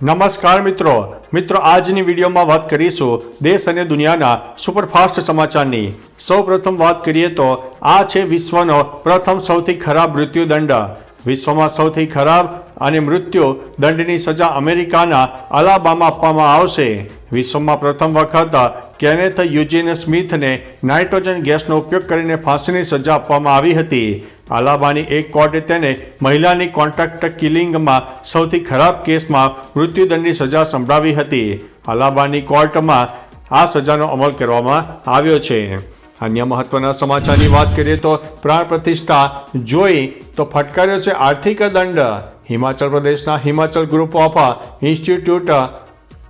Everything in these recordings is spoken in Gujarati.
નમસ્કાર મિત્રો. મિત્રો, આજની વિડીયોમાં વાત કરીશું દેશ અને દુનિયાના સુપરફાસ્ટ સમાચારની. સૌપ્રથમ વાત કરીએ તો, આ છે વિશ્વનો પ્રથમ સૌથી ખરાબ મૃત્યુદંડ. વિશ્વમાં સૌથી ખરાબ અને મૃત્યુ દંડની સજા અમેરિકાના અલાબામાં આપવામાં આવશે. વિશ્વમાં પ્રથમ વખત કેનેથ યુજીન સ્મિથને નાઇટ્રોજન ગેસનો ઉપયોગ કરીને ફાંસીની સજા આપવામાં આવી હતી. અલાબાની એક કોર્ટે તેને મહિલાની કોન્ટ્રાક્ટ કિલિંગમાં સૌથી ખરાબ કેસમાં મૃત્યુદંડની સજા સંભળાવી હતી. અલાબાની કોર્ટમાં આ સજાનો અમલ કરવામાં આવ્યો છે. અન્ય મહત્વના સમાચારની વાત કરીએ તો પ્રાણ પ્રતિષ્ઠા જોઈ તો ફટકાર્યો છે આર્થિક દંડ. હિમાચલ પ્રદેશના હિમાચલ ગ્રુપ ઓફ ઇન્સ્ટિટ્યૂટ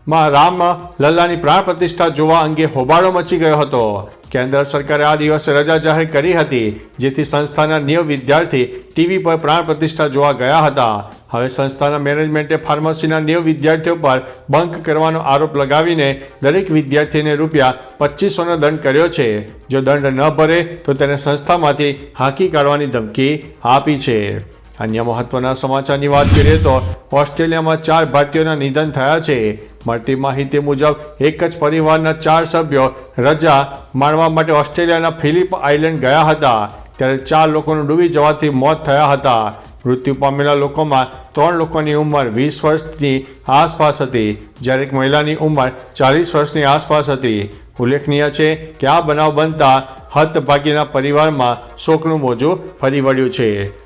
માં રામ લલ્લાની પ્રાણ પ્રતિષ્ઠા જોવા અંગે હોબાળો મચી ગયો હતો. કેન્દ્ર સરકારે આ દિવસે રજા જાહેર કરી હતી, જેથી સંસ્થાના નિયમ વિદ્યાર્થી ટીવી પર પ્રાણ પ્રતિષ્ઠા જોવા ગયા હતા. હવે સંસ્થાના મેનેજમેન્ટે ફાર્મસીના નિયમ વિદ્યાર્થીઓ પર બંક કરવાનો આરોપ લગાવીને દરેક વિદ્યાર્થીને રૂપિયા પચીસોનો દંડ કર્યો છે. જો દંડ ન ભરે, તો તેને સંસ્થામાંથી હાંકી કાઢવાની ધમકી આપી છે. અન્ય મહત્વના સમાચારની વાત કરીએ તો ઓસ્ટ્રેલિયામાં ચાર ભારતીયોના નિધન થયા છે. મળતી માહિતી મુજબ, એક જ પરિવારના ચાર સભ્યો રજા માણવા માટે ઓસ્ટ્રેલિયાના ફિલિપ આઇલેન્ડ ગયા હતા. ત્યારે ચાર લોકોનું ડૂબી જવાથી મોત થયા હતા. મૃત્યુ પામેલા લોકોમાં ત્રણ લોકોની ઉંમર વીસ વર્ષની આસપાસ હતી. જ્યારે એક મહિલાની ઉંમર ચાલીસ વર્ષની આસપાસ હતી. ઉલ્લેખનીય છે કે આ બનાવ બનતા હતભાગીના પરિવારમાં શોકનું મોજું ફરી વળ્યું છે.